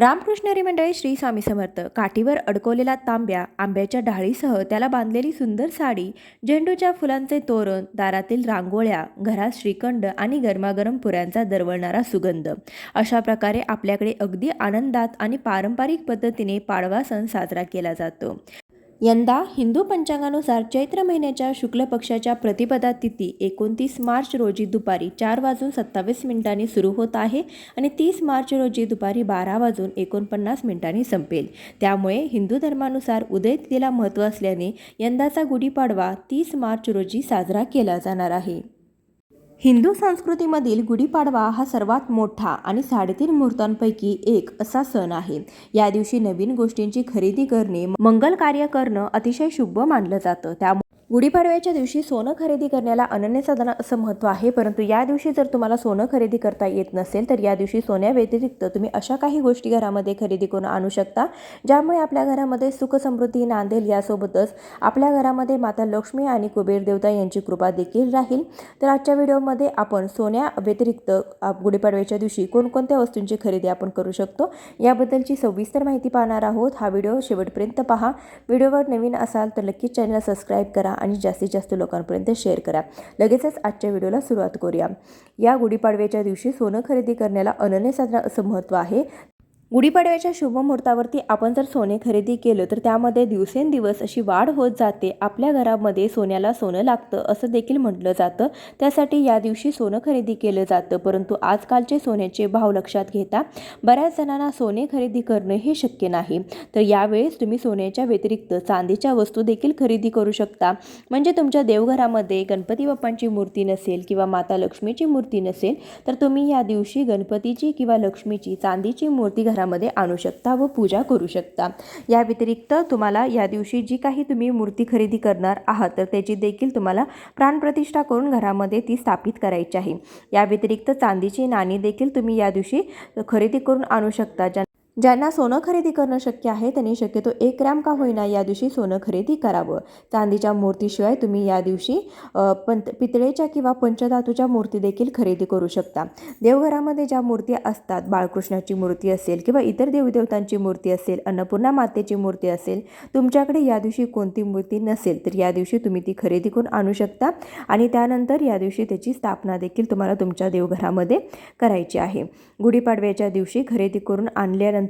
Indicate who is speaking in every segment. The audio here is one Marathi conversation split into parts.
Speaker 1: रामकृष्णरी मंडळी श्री स्वामी समर्थ काठीवर अडकवलेला तांब्या आंब्याच्या डाळीसह त्याला बांधलेली सुंदर साडी झेंडूच्या फुलांचे तोरण दारातील रांगोळ्या घरात श्रीखंड आणि गरमागरम पुऱ्यांचा दरवळणारा सुगंध. अशा प्रकारे आपल्याकडे अगदी आनंदात आणि पारंपरिक पद्धतीने पाडवा सण साजरा केला जातो. यंदा हिंदू पंचांगानुसार चैत्र महिन्याच्या शुक्ल पक्षाच्या प्रतिपदा तिथी एकोणतीस मार्च रोजी दुपारी चार वाजून सत्तावीस मिनिटांनी सुरू होत आहे आणि तीस मार्च रोजी दुपारी बारा वाजून एकोणपन्नास मिनिटांनी संपेल. त्यामुळे हिंदू धर्मानुसार उदय तिथीला महत्त्व असल्याने यंदाचा गुढीपाडवा तीस मार्च रोजी साजरा केला जाणार आहे. हिंदू संस्कृतीमधील गुढीपाडवा हा सर्वात मोठा आणि साडेतीन मुहूर्तांपैकी एक असा सण आहे. या दिवशी नवीन गोष्टींची खरेदी करणे मंगल कार्य करणं अतिशय शुभ मानलं जातं. त्यामुळे गुढीपाडव्याच्या दिवशी सोनं खरेदी करण्याला अनन्यसाधारण असं महत्त्व आहे परंतु या दिवशी जर तुम्हाला सोनं खरेदी करता येत नसेल तर या दिवशी सोन्याव्यतिरिक्त तुम्ही अशा काही गोष्टी घरामध्ये खरेदी करून आणू शकता ज्यामुळे आपल्या घरामध्ये सुख समृद्धी नांदेल यासोबतच आपल्या घरामध्ये माता लक्ष्मी आणि कुबेर देवता यांची कृपा देखील राहील. तर आजच्या व्हिडिओमध्ये आपण सोन्या व्यतिरिक्त गुढीपाडव्याच्या दिवशी कोणकोणत्या वस्तूंची खरेदी आपण करू शकतो याबद्दलची सविस्तर माहिती पाहणार आहोत. हा व्हिडिओ शेवटपर्यंत पहा. व्हिडिओवर नवीन असाल तर नक्कीच चॅनल सबस्क्राईब करा आणि जास्तीत जास्त लोकांपर्यंत शेअर करा. लगेचच आजच्या व्हिडिओला सुरुवात करूया. या गुढीपाडव्याच्या दिवशी सोनं खरेदी करण्याला अनन्यसाधारण असं महत्त्व आहे. गुढीपाडव्याच्या शुभ मुहूर्तावरती आपण जर सोने खरेदी केलं तर त्यामध्ये दिवसेंदिवस अशी वाढ होत जाते. आपल्या घरामध्ये सोन्याला सोनं लागतं असं देखील म्हटलं जातं. त्यासाठी या दिवशी सोनं खरेदी केलं जातं परंतु आजकालचे सोन्याचे भाव लक्षात घेता बऱ्याच जणांना सोने खरेदी करणं हे शक्य नाही. तर यावेळेस तुम्ही सोन्याच्या व्यतिरिक्त चांदीच्या वस्तू देखील खरेदी करू शकता. म्हणजे तुमच्या देवघरामध्ये गणपती बाप्पांची मूर्ती नसेल किंवा माता लक्ष्मीची मूर्ती नसेल तर तुम्ही या दिवशी गणपतीची किंवा लक्ष्मीची चांदीची मूर्ती घरामध्ये आणू शकता व पूजा करू शकता. या व्यतिरिक्त तुम्हाला या दिवशी जी काही तुम्ही मूर्ती खरेदी करणार आहात तर त्याची देखील तुम्हाला प्राणप्रतिष्ठा करून घरामध्ये ती स्थापित करायची आहे. या व्यतिरिक्त चांदीची नाणी देखील तुम्ही या दिवशी खरेदी करून आणू शकता. ज्या ज्यांना सोनं खरेदी करणं शक्य आहे त्यांनी शक्यतो एक ग्रॅम का होईना या दिवशी सोनं खरेदी करावं. चांदीच्या मूर्तीशिवाय तुम्ही या दिवशी पंत पितळेच्या किंवा पंचधातूच्या मूर्ती देखील खरेदी करू शकता. देवघरामध्ये ज्या मूर्ती असतात बाळकृष्णाची मूर्ती असेल किंवा इतर देवदेवतांची मूर्ती असेल अन्नपूर्णा मातेची मूर्ती असेल तुमच्याकडे या दिवशी कोणती मूर्ती नसेल तर या दिवशी तुम्ही ती खरेदी करून आणू शकता आणि त्यानंतर या दिवशी त्याची स्थापना देखील तुम्हाला तुमच्या देवघरामध्ये करायची आहे. गुढीपाडव्याच्या दिवशी खरेदी करून आणल्यानंतर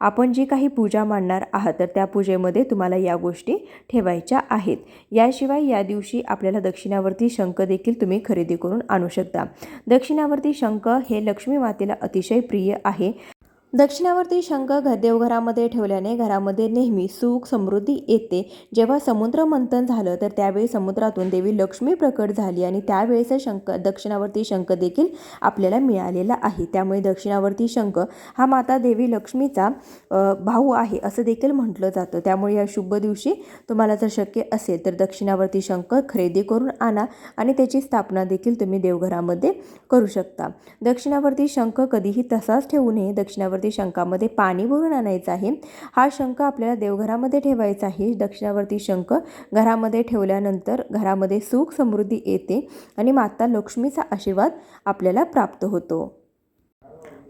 Speaker 1: आपण जी काही पूजा मांडणार आहात तर त्या पूजेमध्ये तुम्हाला या गोष्टी ठेवायच्या आहेत. याशिवाय या दिवशी आपल्याला दक्षिणावरती शंख देखील तुम्ही खरेदी करून आणू शकता. दक्षिणावरती शंख हे लक्ष्मी मातेला अतिशय प्रिय आहे. दक्षिणावरती शंख घ देवघरामध्ये ठेवल्याने घरामध्ये नेहमी सुख समृद्धी येते. जेव्हा समुद्र मंथन झालं तर त्यावेळी समुद्रातून देवी लक्ष्मी प्रकट झाली आणि त्यावेळेस शंख दक्षिणावरती शंख देखील आपल्याला मिळालेला आहे. त्यामुळे दक्षिणावरती शंख हा माता देवी लक्ष्मीचा भाऊ आहे असं देखील म्हटलं जातं. त्यामुळे या शुभ दिवशी तुम्हाला जर शक्य असेल तर दक्षिणावरती शंख खरेदी करून आणा आणि त्याची स्थापना देखील तुम्ही देवघरामध्ये करू शकता. दक्षिणावरती शंख कधीही तसाच ठेवू नये. दक्षिणावरती शंखामध्ये पाणी भरून आणायचं आहे. हा शंख आपल्याला देवघरामध्ये ठेवायचा आहे. दक्षिणावरती शंख घरामध्ये ठेवल्यानंतर घरामध्ये सुख समृद्धी येते आणि माता लक्ष्मीचा आशीर्वाद आपल्याला प्राप्त होतो.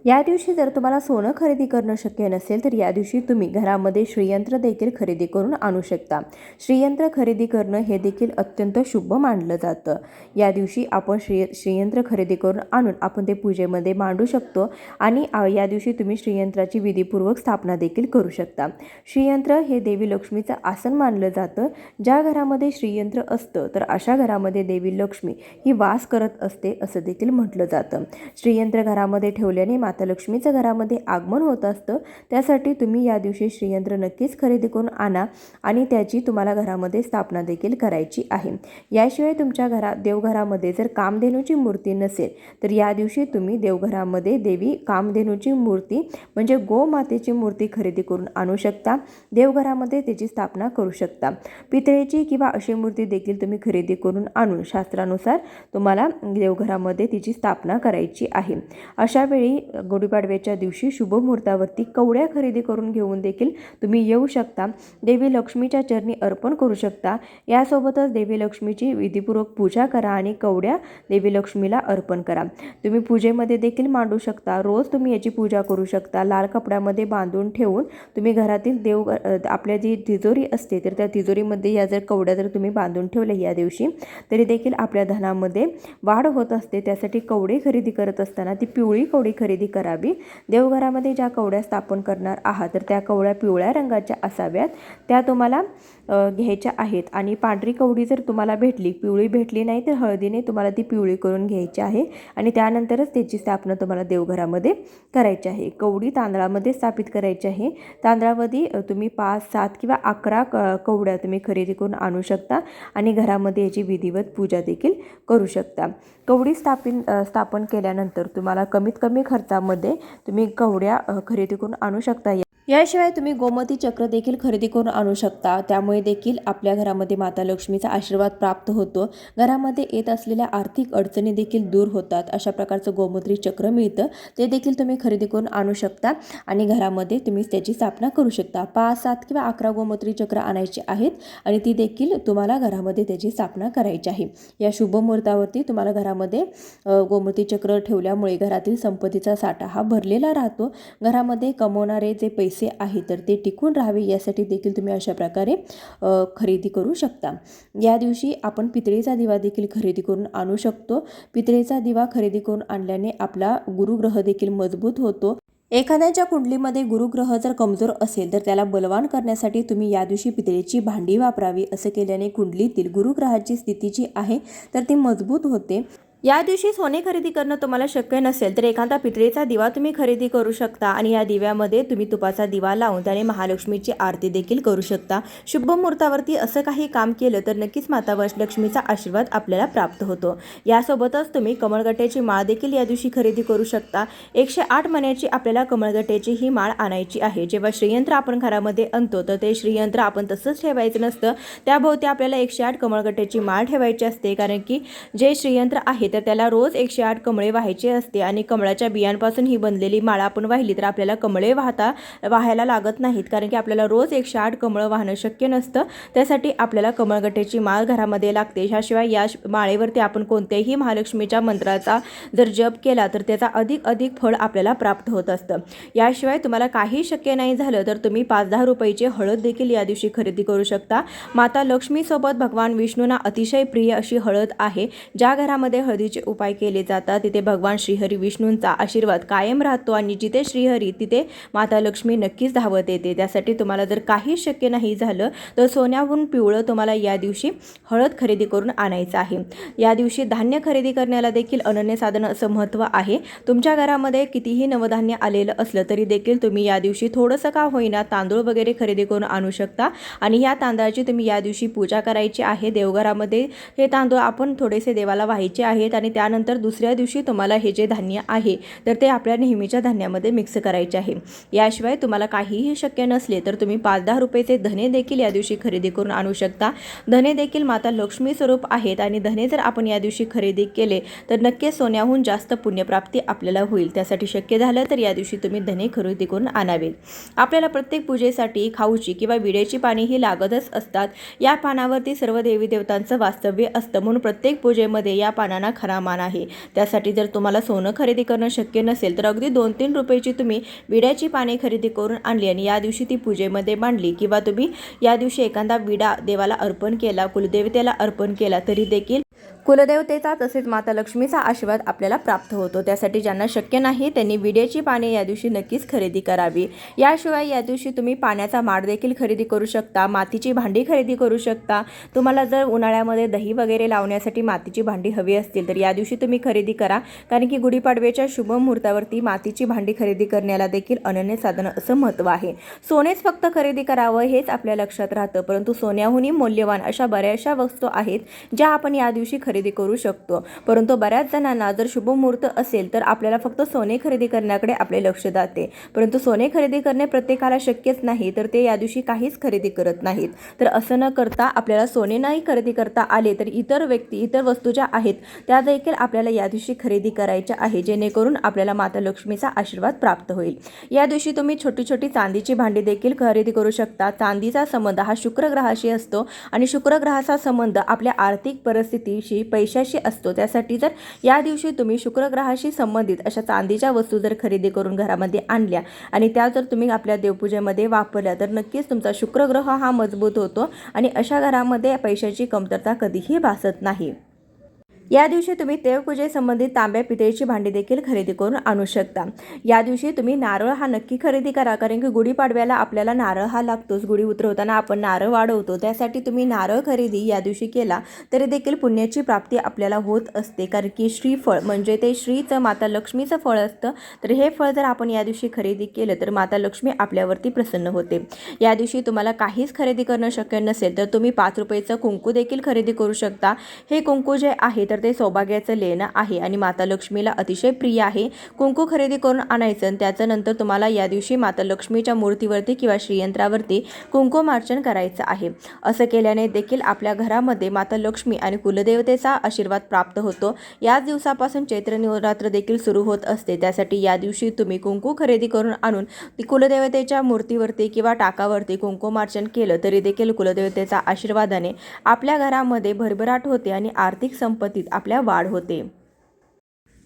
Speaker 1: या दिवशी जर तुम्हाला सोनं खरेदी करणं शक्य नसेल तर या दिवशी तुम्ही घरामध्ये श्रीयंत्र देखील खरेदी करून आणू शकता. श्रीयंत्र खरेदी करणं हे देखील अत्यंत शुभ मानलं जातं. या दिवशी आपण श्री श्रीयंत्र खरेदी करून आणून आपण ते पूजेमध्ये मांडू शकतो आणि या दिवशी तुम्ही श्रीयंत्राची विधीपूर्वक स्थापना देखील करू शकता. श्रीयंत्र हे देवी लक्ष्मीचं आसन मानलं जातं. ज्या घरामध्ये श्रीयंत्र असतं तर अशा घरामध्ये देवी लक्ष्मी ही वास करत असते असं देखील म्हटलं जातं. श्रीयंत्र घरामध्ये ठेवल्याने मातालक्ष्मीचं घरामध्ये आगमन होत असतं त्यासाठी तुम्ही या दिवशी श्रीयंत्र नक्कीच खरेदी करून आणा आणि त्याची तुम्हाला घरामध्ये स्थापना देखील करायची आहे. याशिवाय तुमच्या घरा देवघरामध्ये जर कामधेनूची मूर्ती नसेल तर या दिवशी तुम्ही देवघरामध्ये देवी कामधेनूची मूर्ती म्हणजे गोमातेची मूर्ती खरेदी करून आणू शकता देवघरामध्ये त्याची स्थापना करू शकता. पितळेची किंवा अशी मूर्ती देखील तुम्ही खरेदी करून आणून शास्त्रानुसार तुम्हाला देवघरामध्ये तिची स्थापना करायची आहे. अशावेळी गुढीपाडव्याच्या दिवशी शुभ मुहूर्तावरती कवड्या खरेदी करून घेऊन देखील तुम्ही येऊ शकता. देवी लक्ष्मीच्या चरणी अर्पण करू शकता. यासोबतच देवी लक्ष्मीची विधीपूर्वक पूजा करा आणि कवड्या देवी लक्ष्मीला अर्पण करा. तुम्ही पूजेमध्ये देखील मांडू शकता. रोज तुम्ही याची पूजा करू शकता. लाल कपड्यामध्ये बांधून ठेवून तुम्ही घरातील देव आपल्या जी तिजोरी असते तर त्या तिजोरीमध्ये या जर कवड्या जर तुम्ही बांधून ठेवल्या या दिवशी तरी देखील आपल्या धनामध्ये वाढ होत असते. त्यासाठी कवडे खरेदी करत असताना ती पिवळी कवडी खरेदी करावी. देवघरामध्ये ज्या कवड्या स्थापन करणार आहात तर त्या कवड्या पिवळ्या रंगाच्या असाव्यात. त्या तुम्हाला घ्यायच्या आहेत. आणि पांढरी कवडी जर तुम्हाला भेटली पिवळी भेटली नाही तर हळदीने तुम्हाला ती पिवळी करून घ्यायची आहे. आणि त्यानंतरच त्याची स्थापना तुम्हाला देवघरामध्ये करायची आहे. कवडी तांदळामध्ये स्थापित करायची आहे. तांदळामध्ये तुम्ही पाच सात किंवा अकरा क कवड्या तुम्ही खरेदी करून आणू शकता. आणि घरामध्ये याची विधिवत पूजा देखील करू शकता. कवडी स्थापित स्थापन केल्यानंतर तुम्हाला कमीत कमी खर्चामध्ये तुम्ही कवड्या खरेदी करून आणू शकता याशिवाय तुम्ही गोमती चक्र देखील खरेदी करून आणू शकता. त्यामुळे देखील आपल्या घरामध्ये माता लक्ष्मीचा आशीर्वाद प्राप्त होतो. घरामध्ये येत असलेल्या आर्थिक अडचणी देखील दूर होतात. अशा प्रकारचं गोमूत्री चक्र मिळतं. ते देखील तुम्ही खरेदी करून आणू शकता आणि घरामध्ये तुम्ही त्याची स्थापना करू शकता. पाच सात किंवा अकरा गोमूत्री चक्र आणायची आहेत आणि ती देखील तुम्हाला घरामध्ये त्याची स्थापना करायची आहे. या शुभ मुहूर्तावरती तुम्हाला घरामध्ये गोमती चक्र ठेवल्यामुळे घरातील संपत्तीचा साठा हा भरलेला राहतो. घरामध्ये कमवणारे जे पैसे आहे तर ते टिकून राहावे यासाठी देखील तुम्ही अशा प्रकारे खरेदी करू शकता. या दिवशी आपण पितळेचा दिवा देखील खरेदी करून आणू शकतो. पितळेचा दिवा खरेदी करून आणल्याने आपला गुरुग्रह देखील मजबूत होतो. एखाद्याच्या कुंडलीमध्ये गुरुग्रह जर कमजोर असेल तर त्याला बलवान करण्यासाठी तुम्ही या दिवशी पितळेची भांडी वापरावी असं केल्याने कुंडलीतील गुरुग्रहाची स्थिती जी आहे तर ती मजबूत होते. या दिवशी सोने खरेदी करणं तुम्हाला शक्य नसेल तर एखादा पितळेचा दिवा तुम्ही खरेदी करू शकता आणि या दिव्यामध्ये तुम्ही तुपाचा दिवा लावून त्याने महालक्ष्मीची आरती देखील करू शकता. शुभ मुहूर्तावरती असं काही काम केलं तर नक्कीच माता लक्ष्मीचा आशीर्वाद आपल्याला प्राप्त होतो. यासोबतच तुम्ही कमळगट्याची माळ देखील या दिवशी खरेदी करू शकता. एकशे आठ महिन्याची आपल्याला कमळगट्याची ही माळ आणायची आहे. जेव्हा श्रीयंत्र आपण घरामध्ये आणतो तर ते श्रीयंत्र आपण तसंच ठेवायचं नसतं. त्याभोवती आपल्याला एकशे आठ कमळगट्याची माळ ठेवायची असते कारण की जे श्रीयंत्र आहे तर त्याला रोज एकशे आठ कमळे व्हायचे असते आणि कमळाच्या बियांपासून ही बनलेली माळ आपण वाहिली तर आपल्याला कमळे वाहता वाहायला लागत नाहीत. कारण की आपल्याला रोज एकशे आठ कमळं वाहणं शक्य नसतं. त्यासाठी आपल्याला कमळगट्ट्याची माळ घरामध्ये लागते. ह्याशिवाय या माळेवरती आपण कोणत्याही महालक्ष्मीच्या मंत्राचा जर जप केला तर त्याचा अधिक अधिक फळ आपल्याला प्राप्त होत असतं. याशिवाय तुम्हाला काही शक्य नाही झालं तर तुम्ही पाच दहा रुपयाची हळद देखील या दिवशी खरेदी करू शकता. माता लक्ष्मीसोबत भगवान विष्णूंना अतिशय प्रिय अशी हळद आहे. ज्या घरामध्ये हळद हळदीचे उपाय केले जातात. तिथे भगवान श्रीहरी विष्णूंचा आशीर्वाद कायम राहतो आणि जिथे श्रीहरी तिथे माता लक्ष्मी नक्कीच धावत येते. त्यासाठी तुम्हाला जर काही शक्य नाही झालं तर सोन्याहून पिवळं तुम्हाला या दिवशी हळद खरेदी करून आणायचं आहे. या दिवशी धान्य खरेदी करण्याला देखील अनन्य साधन असं महत्त्व आहे. तुमच्या घरामध्ये कितीही नवधान्य आलेलं असलं तरी देखील तुम्ही या दिवशी थोडंसं का होईना तांदूळ वगैरे खरेदी करून आणू शकता. आणि या तांदळाची तुम्ही या दिवशी पूजा करायची आहे. देवघरामध्ये हे तांदूळ आपण थोडेसे देवाला व्हायचे आहे. आहेत आणि त्यानंतर दुसऱ्या दिवशी तुम्हाला हे जे धान्य आहे तर ते आपल्या नेहमीच्या धान्यामध्ये मिक्स करायचे आहे. याशिवाय तुम्हाला काहीही शक्य नसले तर तुम्ही पाच दहा रुपयेचे धने देखील या दिवशी खरेदी करून आणू शकता. धने देखील माता लक्ष्मी स्वरूप आहेत आणि धने जर आपण या दिवशी खरेदी केले तर नक्कीच सोन्याहून जास्त पुण्यप्राप्ती आपल्याला होईल. त्यासाठी शक्य झालं तर या दिवशी तुम्ही धने खरेदी करून आणावेत आपल्याला प्रत्येक पूजेसाठी खाऊची किंवा विड्याची पाणी ही लागतच असतात. या पानावरती सर्व देवी देवतांचं वास्तव्य असतं. म्हणून प्रत्येक पूजेमध्ये या पानांना खरा मान आहे. त्यासाठी जर तुम्हाला सोनं खरेदी करणं शक्य नसेल तर अगदी दोन तीन रुपयाची तुम्ही विड्याची पाने खरेदी करून आणली आणि या दिवशी ती पूजेमध्ये मांडली किंवा तुम्ही या दिवशी एखादा विडा देवाला अर्पण केला कुलदेवतेला अर्पण केला तरी देखील कुलदेवतेचा तसेच माता लक्ष्मीचा आशीर्वाद आपल्याला प्राप्त होतो. त्यासाठी ज्यांना शक्य नाही त्यांनी विड्याची पाने या दिवशी नक्कीच खरेदी करावी. याशिवाय या दिवशी तुम्ही पाण्याचा माड देखील खरेदी करू शकता मातीची भांडी खरेदी करू शकता. तुम्हाला जर उन्हाळ्यामध्ये दही वगैरे लावण्यासाठी मातीची भांडी हवी असतील तर या दिवशी तुम्ही खरेदी करा. कारण की गुढीपाडव्याच्या शुभ मुहूर्तावरती मातीची भांडी खरेदी करण्याला देखील अनन्य साधन असं महत्त्व आहे. सोनेच फक्त खरेदी करावं हेच आपल्या लक्षात राहतं. परंतु सोन्याहूनही मौल्यवान अशा बऱ्याचशा वस्तू आहेत ज्या आपण या दिवशी दिवशी खरेदी करू शकतो. परंतु बऱ्याच जणांना जर शुभ मुहूर्त असेल तर आपल्याला फक्त सोने खरेदी करण्याकडे आपले लक्ष जाते. परंतु सोने खरेदी करणे प्रत्येकाला शक्यच नाही तर ते या दिवशी काहीच खरेदी करत नाहीत. तर असं न करता आपल्याला सोने नाही खरेदी करता आले तर इतर व्यक्ती इतर वस्तू ज्या आहेत त्या देखील आपल्याला या दिवशी खरेदी करायच्या आहे जेणेकरून आपल्याला माता लक्ष्मीचा आशीर्वाद प्राप्त होईल. या दिवशी तुम्ही छोटी छोटी चांदीची भांडी देखील खरेदी करू शकता. चांदीचा संबंध हा शुक्र ग्रहाशी असतो आणि शुक्र ग्रहाचा संबंध आपल्या आर्थिक परिस्थिती दिवशी पैशाशी असतो त्यासाठी जर या दिवशी तुम्ही शुक्रग्रहाशी संबंधित अशा चांदीच्या वस्तू जर खरेदी करून घरामध्ये आणल्या आणि त्या जर तुम्ही आपल्या देवपूजेमध्ये वापरल्या तर नक्कीच तुमचा शुक्र ग्रह हा मजबूत होतो आणि अशा घरामध्ये पैशाची कमतरता कधीही भासत नाही. या दिवशी तुम्ही देवपूजेसंबंधित तांब्या पितळीची भांडी देखील खरेदी करून आणू शकता. या दिवशी तुम्ही नारळ हा नक्की खरेदी करा कारण की गुढीपाडव्याला आपल्याला नारळ हा लागतोच. गुढी उतरवताना आपण नारळ वाढवतो. त्यासाठी तुम्ही नारळ खरेदी या दिवशी केला तरी देखील पुण्याची प्राप्ती आपल्याला होत असते. कारण की श्रीफळ म्हणजे ते श्रीचं माता लक्ष्मीचं फळ असतं. तर हे फळ जर आपण या दिवशी खरेदी केलं तर माता लक्ष्मी आपल्यावरती प्रसन्न होते. या दिवशी तुम्हाला काहीच खरेदी करणं शक्य नसेल तर तुम्ही पाच रुपयेचं कुंकू देखील खरेदी करू शकता. हे कुंकू जे आहे तर ते सौभाग्याचं लेणं आहे आणि माता लक्ष्मीला अतिशय प्रिय आहे. कुंकू खरेदी करून आणायचं आणि त्याच्यानंतर तुम्हाला या दिवशी माता लक्ष्मीच्या मूर्तीवरती किंवा श्रीयंत्रावरती कुंकुमार्चन करायचं आहे. असं केल्याने देखील आपल्या घरामध्ये माता लक्ष्मी आणि कुलदेवतेचा आशीर्वाद प्राप्त होतो. याच दिवसापासून चैत्र नवरात्र देखील सुरू होत असते. त्यासाठी या दिवशी तुम्ही कुंकू खरेदी करून आणून ती कुलदेवतेच्या मूर्तीवरती किंवा टाकावरती कुंकुमार्चन केलं तरी देखील कुलदेवतेचा आशीर्वादाने आपल्या घरामध्ये भरभराट होते आणि आर्थिक संपत्तीत आपल्या वाढ होते.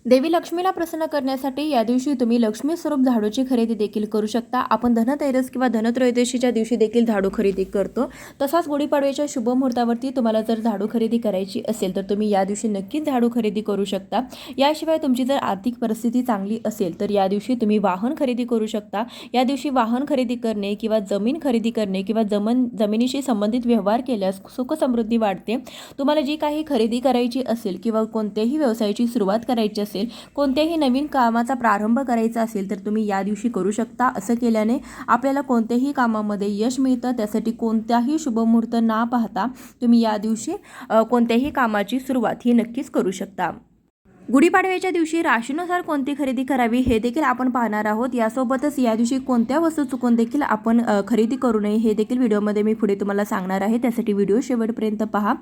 Speaker 1: देवी लक्ष्मीला प्रसन्न करण्यासाठी या दिवशी तुम्ही लक्ष्मी स्वरूप झाडूची खरेदी देखील करू शकता. आपण धनतेरस किंवा धनत्रयोदशीच्या दिवशी देखील झाडू खरेदी करतो. तसाच गुढीपाडव्याच्या शुभ मुहूर्तावरती तुम्हाला जर झाडू खरेदी करायची असेल तर तुम्ही या दिवशी नक्कीच झाडू खरेदी करू शकता. याशिवाय तुमची जर आर्थिक परिस्थिती चांगली असेल तर या दिवशी तुम्ही वाहन खरेदी करू शकता. या दिवशी वाहन खरेदी करणे किंवा जमीन खरेदी करणे किंवा जमन जमिनीशी संबंधित व्यवहार केल्यास सुख समृद्धी वाढते. तुम्हाला जी काही खरेदी करायची असेल किंवा कोणत्याही व्यवसायाची सुरुवात करायची असेल कोणत्याही नवीन कामाचा प्रारंभ करायचा असेल तर तुम्ही या दिवशी करू शकता. असं केल्याने आपल्याला कोणत्याही कामामध्ये यश मिळतं. त्यासाठी कोणताही शुभमुहूर्त ना पाहता तुम्ही या दिवशी कोणत्याही कामाची सुरुवात ही नक्कीच करू शकता. गुढीपाडव्याच्या दिवशी राशीनुसार कोणती खरेदी करावी हे देखील आपण पाहणार आहोत. यासोबतच या दिवशी कोणत्या वस्तू चुकून देखील आपण खरेदी करू नये हे देखील व्हिडिओमध्ये मी पुढे तुम्हाला सांगणार आहे. त्यासाठी व्हिडिओ शेवटपर्यंत पहा.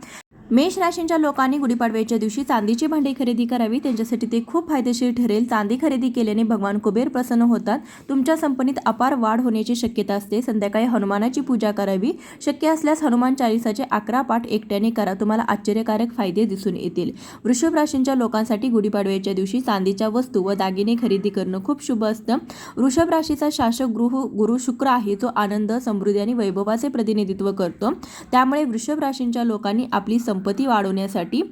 Speaker 1: मेष राशींच्या लोकांनी गुढीपाडव्याच्या दिवशी चांदीची भांडी खरेदी करावी. त्यांच्यासाठी ते खूप फायदेशीर ठरेल. चांदी खरेदी केल्याने भगवान कुबेर प्रसन्न होतात. तुमच्या संपनीत अपार वाढ होण्याची शक्यता असते. संध्याकाळी हनुमानाची पूजा करावी. शक्य असल्यास हनुमान चालिसाचे अकरा पाठ एकट्याने करा. तुम्हाला आश्चर्यकारक फायदे दिसून येतील. वृषभ राशींच्या लोकांसाठी गुढीपाडव्याच्या दिवशी चांदीच्या वस्तू व दागिने खरेदी करणं खूप शुभ असतं. वृषभ राशीचा शासक गृह गुरु शुक्र आहे. जो आनंद समृद्धी आणि वैभवाचे प्रतिनिधित्व करतो. त्यामुळे वृषभ राशींच्या लोकांनी आपली संपत्ती वाढवण्यासाठी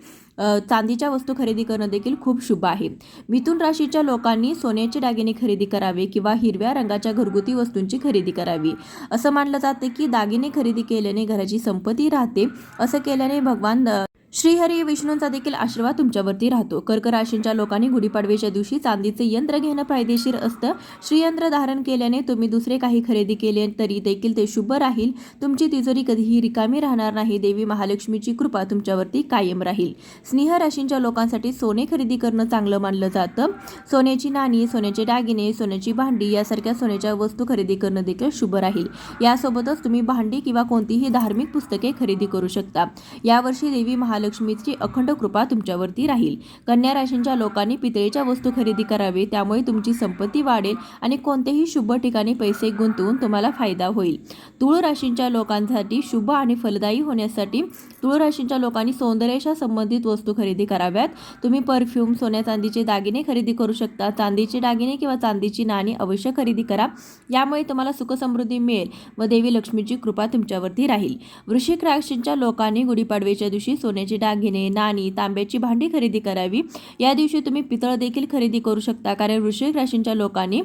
Speaker 1: चांदीच्या वस्तू खरेदी करणं देखील खूप शुभ आहे. मिथुन राशीच्या लोकांनी सोन्याचे दागिने खरेदी करावे किंवा हिरव्या रंगाच्या घरगुती वस्तूंची खरेदी करावी. असं मानलं जातं की दागिने खरेदी केल्याने घराची संपत्ती राहते. असं केल्याने भगवान श्रीहरी विष्णूंचा देखील आशीर्वाद तुमच्यावरती राहतो. कर्क राशींच्या लोकांनी गुढीपाडव्याच्या दिवशी चांदीचे यंत्र घेणं फायदेशीर असतं. श्रीयंत्र धारण केल्याने तुम्ही दुसरे काही खरेदी केले तरी देखील ते शुभ राहील. तुमची तिजोरी कधीही रिकामी राहणार नाही. देवी महालक्ष्मीची कृपा तुमच्यावरती कायम राहील. स्नेह राशींच्या लोकांसाठी सोने खरेदी करणं चांगलं मानलं जातं. सोन्याची नाणी सोन्याचे दागिने सोन्याची भांडी यासारख्या सोन्याच्या वस्तू खरेदी करणं देखील शुभ राहील. यासोबतच तुम्ही भांडी किंवा कोणतीही धार्मिक पुस्तके खरेदी करू शकता. यावर्षी देवी महा महालक्ष्मीची अखंड कृपा तुमच्यावरती राहील. कन्या राशींच्या लोकांनी पितळेच्या वस्तू खरेदी करावे त्यामुळे तुमची संपत्ती वाढेल आणि कोणतेही शुभ ठिकाणी पैसे गुंतवून तुम्हाला फायदा होईल. तुळ राशींच्या लोकांसाठी शुभ आणि फलदायी होण्यासाठी तुळ राशींच्या लोकांनी सौंदर्याशा संबंधित वस्तू खरेदी कराव्यात. तुम्ही परफ्यूम सोन्या चांदीचे दागिने खरेदी करू शकता. चांदीचे दागिने किंवा चांदीची नाणी अवश्य खरेदी करा. यामुळे तुम्हाला सुखसमृद्धी मिळेल व देवी लक्ष्मीची कृपा तुमच्यावरती राहील. वृश्चिक राशींच्या लोकांनी गुढीपाडव्याच्या दिवशी सोन्याचे दागिने नाणी तांब्याची भांडी खरेदी करावी. या दिवशी तुम्ही पितळ देखील खरेदी करू शकता कारण वृश्चिक राशींच्या लोकांनी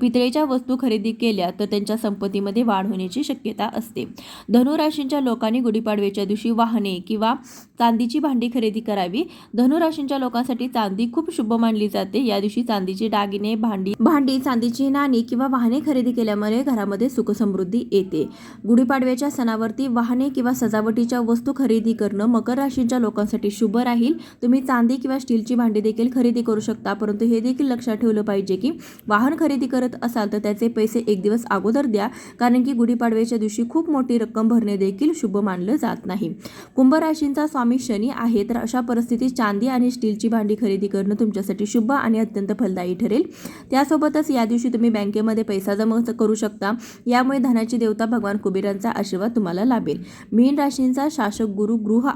Speaker 1: पितळेच्या वस्तू खरेदी केल्या तर त्यांच्या संपत्तीमध्ये वाढ होण्याची शक्यता असते. धनुराशींच्या लोकांनी गुढीपाडव्याच्या दिवशी वाहने किंवा चांदीची भांडी खरेदी करावी. धनुराशींच्या लोकांसाठी चांदी खूप शुभ मानली जाते. या दिवशी चांदीचे दागिने भांडी भांडी चांदीची नाणी किंवा वाहने खरेदी केल्यामुळे घरामध्ये सुखसमृद्धी येते. गुढीपाडव्याच्या सणावरती वाहने किंवा सजावटीच्या वस्तू खरेदी करणं मकर राशी राशींच्या लोकांसाठी शुभ राहील. तुम्ही चांदी किंवा स्टीलची भांडी देखील खरेदी करू शकता. परंतु हे देखील लक्षात ठेवलं पाहिजे की वाहन खरेदी करत असाल तर त्याचे पैसे एक दिवस अगोदर द्या. कारण की गुढीपाडव्याच्या दिवशी खूप मोठी रक्कम भरणे देखील शुभ मानलं जात नाही. कुंभ राशींचा स्वामी शनी आहे तर अशा परिस्थितीत चांदी आणि स्टीलची भांडी खरेदी करणं तुमच्यासाठी शुभ आणि अत्यंत फलदायी ठरेल. त्यासोबतच या दिवशी तुम्ही बँकेमध्ये पैसा जमा करू शकता. यामुळे धनाची देवता भगवान कुबेरांचा आशीर्वाद तुम्हाला लाभेल. मीन राशींचा शासक गुरु गृह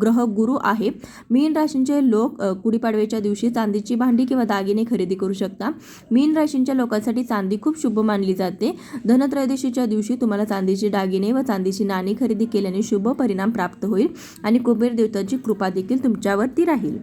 Speaker 1: ग्रह ग्रह गुरु आहे मीन राशींचे लोक गुढीपाडव्याच्या दिवशी चांदीची भांडी किंवा दागिने खरेदी करू शकता. मीन राशींच्या लोकांसाठी चांदी खूप शुभ मानली जाते. धनत्रयोदशीच्या दिवशी तुम्हाला चांदीचे दागिने व चांदीची नाणी खरेदी केल्याने शुभ परिणाम प्राप्त होईल आणि कुबेर देवताची कृपा देखील तुमच्यावरती राहील.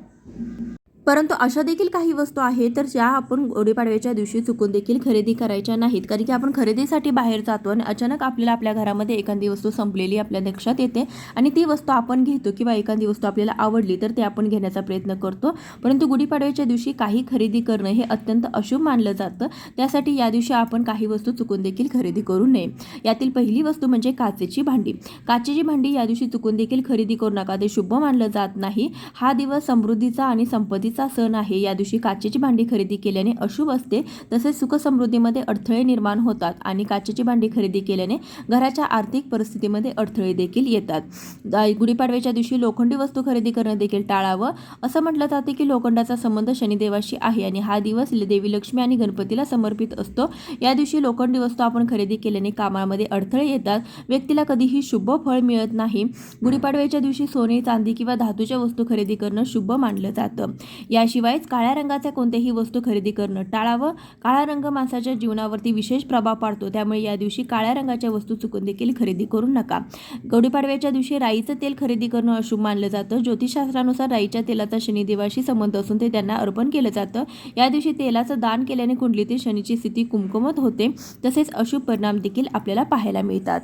Speaker 1: परंतु अशा देखील काही वस्तू आहेत तर ज्या आपण गुढीपाडव्याच्या दिवशी चुकून देखील खरेदी करायच्या नाहीत. कारण की आपण खरेदीसाठी बाहेर जातो आणि अचानक आपल्याला आपल्या घरामध्ये एखादी वस्तू संपलेली आपल्या लक्षात येते आणि ती वस्तू आपण घेतो किंवा एखादी वस्तू आपल्याला आवडली तर ते आपण घेण्याचा प्रयत्न करतो. परंतु गुढीपाडव्याच्या दिवशी काही खरेदी करणं हे अत्यंत अशुभ मानलं जातं. त्यासाठी या दिवशी आपण काही वस्तू चुकून देखील खरेदी करू नये. यातील पहिली वस्तू म्हणजे काचेची भांडी. काचेची भांडी या दिवशी चुकून देखील खरेदी करू नका ते शुभ मानलं जात नाही. हा दिवस समृद्धीचा आणि संपत्तीचा सण आहे. या दिवशी काचेची भांडी खरेदी केल्याने अशुभ असते तसेच सुखसमृद्धीमध्ये अडथळे निर्माण होतात आणि काचेची भांडी खरेदी केल्याने घराच्या आर्थिक परिस्थितीमध्ये अडथळे देखील येतात. गुढीपाडव्याच्या दिवशी लोखंडी वस्तू खरेदी करणं देखील टाळावं. असं म्हटलं जाते की लोखंडाचा संबंध शनिदेवाशी आहे आणि हा दिवस देवी लक्ष्मी आणि गणपतीला समर्पित असतो. या दिवशी लोखंडी वस्तू आपण खरेदी केल्याने कामामध्ये अडथळे येतात. व्यक्तीला कधीही शुभ फळ मिळत नाही. गुढीपाडव्याच्या दिवशी सोने चांदी किंवा धातूच्या वस्तू खरेदी करणं शुभ मानलं जातं. याशिवायच काळ्या रंगाच्या कोणत्याही वस्तू खरेदी करणं टाळावं. काळा रंग माणसाच्या जीवनावरती विशेष प्रभाव पाडतो. त्यामुळे या दिवशी काळ्या रंगाच्या वस्तू चुकून देखील खरेदी करू नका. गुढीपाडव्याच्या दिवशी राईचं तेल खरेदी करणं अशुभ मानलं जातं. ज्योतिषशास्त्रानुसार राईच्या तेलाचा शनिदेवाशी संबंध असून ते त्यांना अर्पण केलं जातं. या दिवशी तेलाचं दान केल्याने कुंडलीतील शनीची स्थिती कुमकुमत होते. तसेच अशुभ परिणाम देखील आपल्याला पाहायला मिळतात.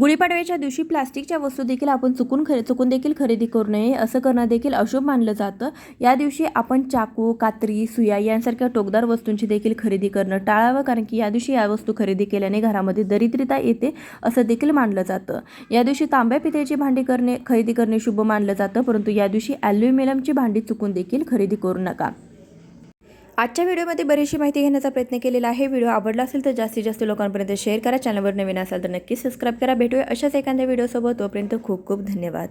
Speaker 1: गुढीपाडव्याच्या दिवशी प्लास्टिकच्या वस्तू देखील आपण चुकून खरे चुकून देखील खरेदी करू नये असं करणं देखील अशुभ मानलं जातं. या दिवशी आपण चाकू कात्री सुया यांसारख्या टोकदार वस्तूंची देखील खरेदी करणं टाळावं कारण की या दिवशी या वस्तू खरेदी केल्याने घरामध्ये दरिद्रता येते असं देखील मानलं जातं. या दिवशी तांब्या पितळेची भांडी करणे खरेदी करणे शुभ मानलं जातं परंतु या दिवशी ॲल्युमिनियमची भांडी चुकून देखील खरेदी करू नका. आजच्या व्हिडिओमध्ये बरीचशी माहिती घेण्याचा प्रयत्न केलेला आहे. व्हिडिओ आवडला असेल तर जास्तीत जास्त लोकांपर्यंत शेअर करा. चॅनलवर नवीन असाल तर नक्की सबस्क्राईब करा. भेटूया अशाच एखाद्या व्हिडिओसोबत तोपर्यंत खूप खूप धन्यवाद.